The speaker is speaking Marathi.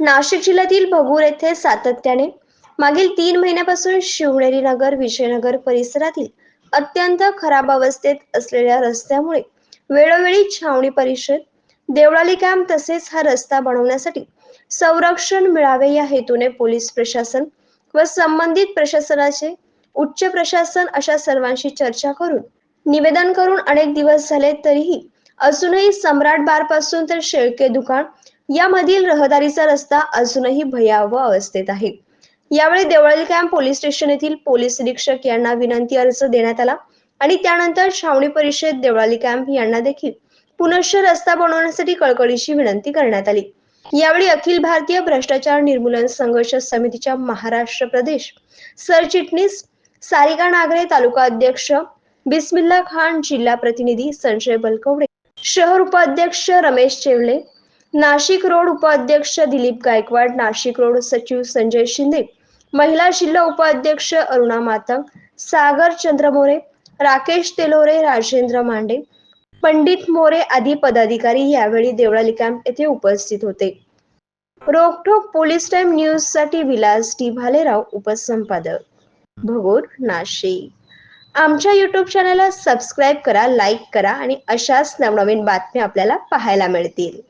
नाशिक जिल्ह्यातील भगूर येथे सातत्याने मागील तीन महिन्यापासून शिवनेरी नगर विजयनगर परिसरातील अत्यंत खराब अवस्थेत असलेल्या रस्त्यामुळे वेळोवेळी छावणी परिषद देवळाली कॅम्प तसेच हा रस्ता बनवण्यासाठी संरक्षण मिळावे या हेतूने पोलीस प्रशासन व संबंधित प्रशासनाचे उच्च प्रशासन अशा सर्वांशी चर्चा करून निवेदन करून अनेक दिवस झाले तरीही अजूनही सम्राट बारपासून तर शेळके दुकान यामधील रहदारीचा रस्ता अजूनही भयावह अवस्थेत आहे. यावेळी देवळाली कॅम्प पोलीस स्टेशन येथील पोलीस निरीक्षक यांना विनंती अर्ज देण्यात आला आणि त्यानंतर छावणी परिषद देवळाली कॅम्प यांना देखील पुनश्च रस्ता बनवण्यासाठी कळकळीची विनंती करण्यात आली. यावेळी अखिल भारतीय भ्रष्टाचार निर्मूलन संघर्ष समितीच्या महाराष्ट्र प्रदेश सरचिटणीस सारिका नागरे तालुका अध्यक्ष बिस्मिल्ला खान जिल्हा प्रतिनिधी संजय बलकवडे शहर उपाध्यक्ष रमेश चेवले नाशिक रोड उपाध्यक्ष दिलीप गायकवाड नाशिक रोड सचिव संजय शिंदे महिला जिल्हा उपाध्यक्ष अरुणा मातंग सागर चंद्र मोरे राकेश तेलोरे राजेंद्र मांडे पंडित मोरे आदी पदाधिकारी यावेळी देवळाली कॅम्प येथे उपस्थित होते. रोकठोक पोलीस टाइम न्यूजसाठी विलास डी. भालेराव उपसंपादक. भगोर नाशिक. आमच्या युट्यूब चॅनलला सबस्क्राईब करा लाईक करा आणि अशाच नवनवीन बातम्या आपल्याला पाहायला मिळतील.